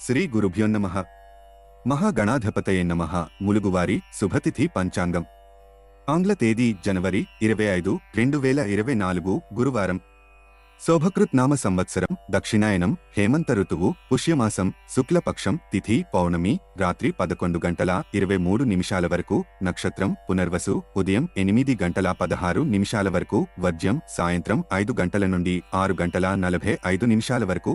శ్రీ గురుభ్యోన్నమ మహాగణాధిపతయే నమ. ములుగువారి శుభతిథి పంచాంగం. ఆంగ్ల తేదీ జనవరి ఇరవై ఐదు రెండు వేల ఇరవై నాలుగు గురువారం. శోభకృత్ నామ సంవత్సరం దక్షిణాయనం హేమంత ఋతువు పుష్యమాసం శుక్లపక్షం తిథి పౌర్ణమి రాత్రి పదకొండు గంటల ఇరవై మూడు నిమిషాల వరకు నక్షత్రం పునర్వసు ఉదయం ఎనిమిది గంటల పదహారు నిమిషాల వరకు వర్జ్యం సాయంత్రం ఐదు గంటల నుండి ఆరు గంటల నలభై ఐదు నిమిషాల వరకు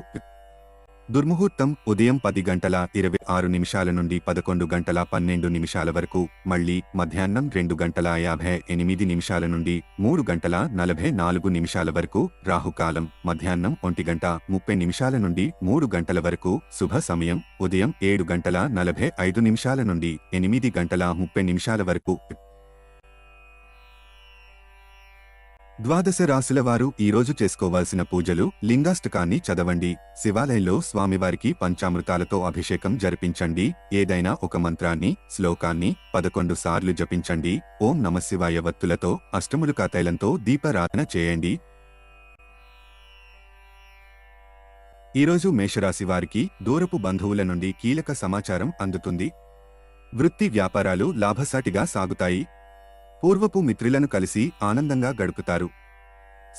దుర్ముహూర్తం ఉదయం పది గంటల ఇరవై ఆరు నిమిషాల నుండి పదకొండు గంటల పన్నెండు నిమిషాల వరకు మళ్ళీ మధ్యాహ్నం రెండు గంటల యాభై ఎనిమిది నిమిషాల నుండి మూడు గంటల నలభై నాలుగు నిమిషాల వరకు రాహుకాలం మధ్యాహ్నం ఒంటి గంట ముప్పై నిమిషాల నుండి మూడు గంటల వరకు శుభ సమయం ఉదయం ఏడు గంటల నలభై ఐదు నిమిషాల నుండి ఎనిమిది గంటల ముప్పై నిమిషాల వరకు. ద్వాదశ రాశుల వారు ఈరోజు చేసుకోవాల్సిన పూజలు లింగాష్టకాన్ని చదవండి. శివాలయంలో స్వామివారికి పంచామృతాలతో అభిషేకం జరిపించండి. ఏదైనా ఒక మంత్రాన్ని శ్లోకాన్ని పదకొండు సార్లు జపించండి. ఓం నమశివాయ వత్తులతో అష్టములుకా తైలంతో దీపారాధన చేయండి. ఈరోజు మేషరాశి వారికి దూరపు బంధువుల నుండి కీలక సమాచారం అందుతుంది. వృత్తి వ్యాపారాలు లాభసాటిగా సాగుతాయి. పూర్వపు మిత్రులను కలిసి ఆనందంగా గడుపుతారు.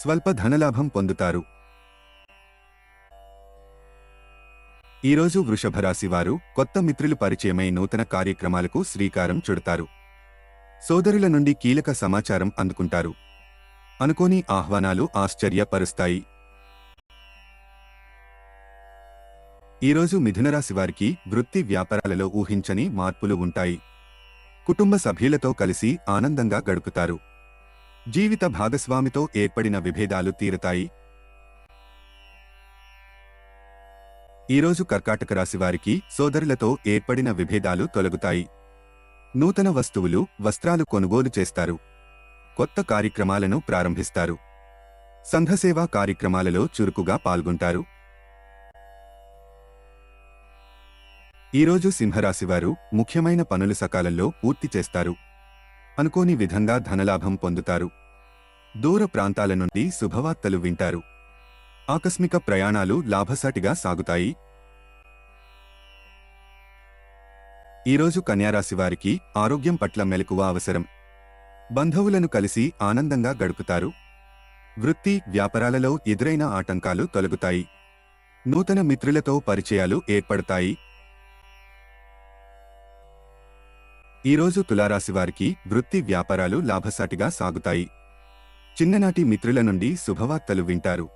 స్వల్ప ధనలాభం పొందుతారు. ఈరోజు వృషభరాశి వారు కొత్త మిత్రులు పరిచయమై నూతన కార్యక్రమాలకు శ్రీకారం చుడతారు. సోదరుల నుండి కీలక సమాచారం అందుకుంటారు. అనుకోని ఆహ్వానాలు ఆశ్చర్యపరుస్తాయి. ఈరోజు మిథునరాశి వారికి వృత్తి వ్యాపారాలలో ఊహించని మార్పులు ఉంటాయి. కుటుంబ సభ్యులతో కలిసి ఆనందంగా గడుపుతారు. జీవిత భాగస్వామితో ఏర్పడిన విభేదాలు తీరతాయి. ఈరోజు కర్కాటక రాశి వారికి సోదరులతో ఏర్పడిన విభేదాలు తొలగుతాయి. నూతన వస్తువులు వస్త్రాలు కొనుగోలు చేస్తారు. కొత్త కార్యక్రమాలను ప్రారంభిస్తారు. సంఘసేవా కార్యక్రమాలలో చురుకుగా పాల్గొంటారు. ఈరోజు సింహరాశివారు ముఖ్యమైన పనులు సకాలంలో పూర్తి చేస్తారు. అనుకోని విధంగా ధనలాభం పొందుతారు. దూర ప్రాంతాల నుండి శుభవార్తలు వింటారు. ఆకస్మిక ప్రయాణాలు లాభసాటిగా సాగుతాయి. ఈరోజు కన్యారాశివారికి ఆరోగ్యం పట్ల మెలకువ అవసరం. బంధువులను కలిసి ఆనందంగా గడుపుతారు. వృత్తి వ్యాపారాలలో ఎదురైన ఆటంకాలు తొలగుతాయి. నూతన మిత్రులతో పరిచయాలు ఏర్పడతాయి. ఈరోజు తులారాశి వారికి వృత్తి వ్యాపారాలు లాభసాటిగా సాగుతాయి. చిన్ననాటి మిత్రుల నుండి శుభవార్తలు వింటారు.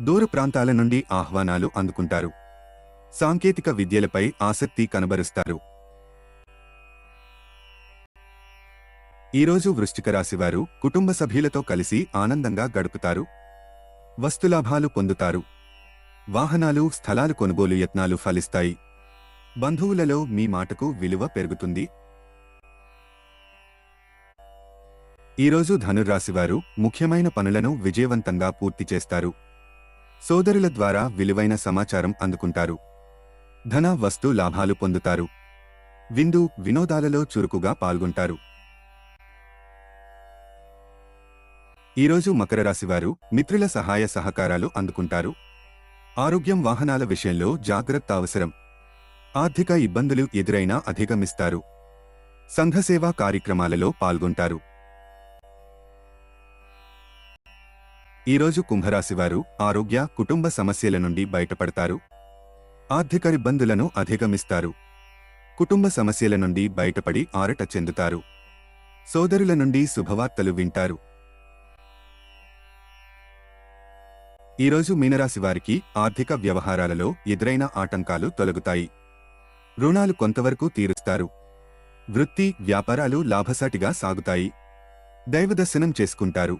దూర ప్రాంతాల నుండి ఆహ్వానాలు అందుకుంటారు. సాంకేతిక విద్యలపై ఆసక్తి కనబరుస్తారు. ఈరోజు వృశ్చిక రాశివారు కుటుంబ సభ్యులతో కలిసి ఆనందంగా గడుపుతారు. వస్తులాభాలు పొందుతారు. వాహనాలు స్థలాలు కొనుగోలు యత్నాలు ఫలిస్తాయి. బంధువులలో మీ మాటకు విలువ పెరుగుతుంది. ఈరోజు ధనుర్రాశివారు ముఖ్యమైన పనులను విజయవంతంగా పూర్తి చేస్తారు. సోదరుల ద్వారా విలువైన సమాచారం అందుకుంటారు. ధన వస్తు లాభాలు పొందుతారు. విందు వినోదాలలో చురుకుగా పాల్గొంటారు. ఈరోజు మకర రాశివారు మిత్రుల సహాయ సహకారాలు అందుకుంటారు. ఆరోగ్యం వాహనాల విషయంలో జాగ్రత్త అవసరం. ఆర్థిక ఇబ్బందులు ఎదురైనా అధిగమిస్తారు. సంఘసేవా కార్యక్రమాలలో పాల్గొంటారు. ఈరోజు కుంభరాశివారు ఆరోగ్య కుటుంబ సమస్యల నుండి బయటపడతారు. ఆర్థిక ఇబ్బందులను అధిగమిస్తారు. కుటుంబ సమస్యల నుండి బయటపడి ఆరట చెందుతారు. సోదరుల నుండి శుభవార్తలు వింటారు. ఈరోజు మీనరాశివారికి ఆర్థిక వ్యవహారాలలో ఎదురైన ఆటంకాలు తొలగుతాయి. రుణాలు కొంతవరకు తీరుస్తారు. వృత్తి వ్యాపారాలు లాభసాటిగా సాగుతాయి. దైవదర్శనం చేసుకుంటారు.